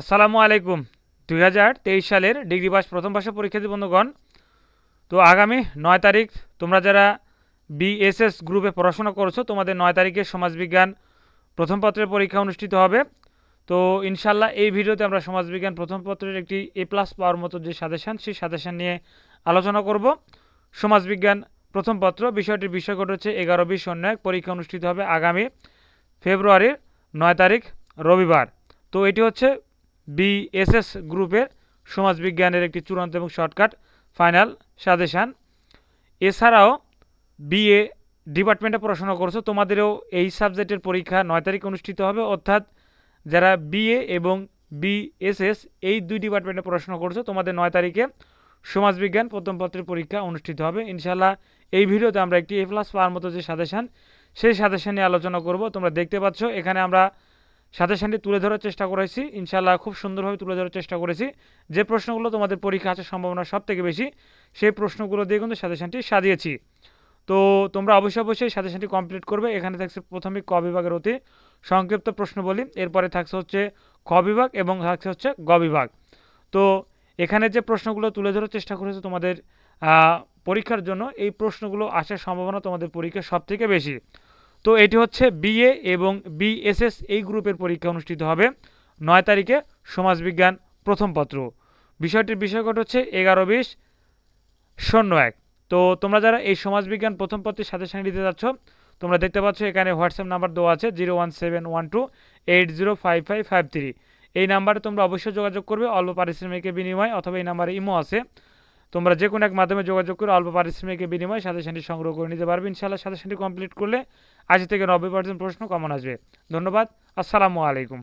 আসসালামু আলাইকুম। দুই হাজার তেইশ সালের ডিগ্রি পাস প্রথম বর্ষ পরীক্ষার্থী বন্ধুগণ, তো আগামী নয় তারিখ তোমরা যারা বিএসএস গ্রুপে পড়াশোনা করছ, তোমাদের নয় তারিখে সমাজবিজ্ঞান প্রথম পত্রের পরীক্ষা অনুষ্ঠিত হবে। তো ইনশাল্লাহ এই ভিডিওতে আমরা সমাজবিজ্ঞান প্রথম পত্রের একটি এ প্লাস পাওয়ার মতো যে সাজেশান, সেই সাজেশান নিয়ে আলোচনা করব। সমাজবিজ্ঞান প্রথম পত্র, বিষয়টির বিষয়কট হচ্ছে এগারো বিশ শূন্য এক পরীক্ষা অনুষ্ঠিত হবে আগামী ফেব্রুয়ারির নয় তারিখ রবিবার। তো এটি হচ্ছে বিএসএস গ্রুপের সমাজবিজ্ঞানের একটি চূড়ান্ত এবং শর্টকাট ফাইনাল সাজেশান। এছাড়াও বিএ ডিপার্টমেন্টে পড়াশোনা করছ, তোমাদেরও এই সাবজেক্টের পরীক্ষা নয় তারিখ অনুষ্ঠিত হবে। অর্থাৎ যারা বিএ এবং বিএসএস এই দুই ডিপার্টমেন্টে পড়াশোনা করছ, তোমাদের নয় তারিখে সমাজবিজ্ঞান প্রথম পত্রের পরীক্ষা অনুষ্ঠিত হবে। ইনশাল্লাহ এই ভিডিওতে আমরা একটি এ প্লাস পাওয়ার মতো যে সাজেশান, সেই সাজেশান নিয়ে আলোচনা করব। তোমরা দেখতে পাচ্ছ, এখানে আমরা সাজেশানটি তুলে ধরার চেষ্টা করেছি। ইনশাল্লাহ খুব সুন্দরভাবে তুলে ধরার চেষ্টা করেছি। যে প্রশ্নগুলো তোমাদের পরীক্ষা আসার সম্ভাবনা সব থেকে বেশি, সেই প্রশ্নগুলো দিয়ে কিন্তু সাজেশানটি সাজিয়েছি। তো তোমরা অবশ্যই অবশ্যই সাজেশানটি কমপ্লিট করবে। এখানে থাকছে প্রথমে ক বিভাগের অতি সংক্ষিপ্ত প্রশ্ন বলি। এরপরে থাকছে হচ্ছে খ বিভাগ এবং থাকছে হচ্ছে গ বিভাগ। তো এখানে যে প্রশ্নগুলো তুলে ধরার চেষ্টা করেছে তোমাদের পরীক্ষার জন্য, এই প্রশ্নগুলো আসার সম্ভাবনা তোমাদের পরীক্ষা সব থেকে বেশি। তো এটি হচ্ছে বিএ এবং বিএসএস এই গ্রুপের পরীক্ষা অনুষ্ঠিত হবে নয় তারিখে সমাজবিজ্ঞান প্রথম পত্র। বিষয়টির বিষয়কট হচ্ছে এগারো বিশ শূন্য এক। তো তোমরা যারা এই সমাজবিজ্ঞান প্রথম পত্রের সাথে সাথে নিতে যাচ্ছ, তোমরা দেখতে পাচ্ছ এখানে হোয়াটসঅ্যাপ নাম্বার দেওয়া আছে zero one seven one two eight zero five five five three. এই নাম্বারে তোমরা অবশ্যই যোগাযোগ করবে, অল্প পারিশ্রমিকের বিনিময় অথবা এই নাম্বারে ইমো আছে। তোমরা যে কোনো এক মাধ্যমে যোগাযোগ করে অল্প পারিশ্রমিকের বিনিময়ে সাজেশনটি সংগ্রহ করে নিতে পারবে। ইনশাআল্লাহ সাজেশনটি কমপ্লিট করলে আশি থেকে নব্বই পার্সেন্ট প্রশ্ন কমন আসবে। ধন্যবাদ। আসসালামু আলাইকুম।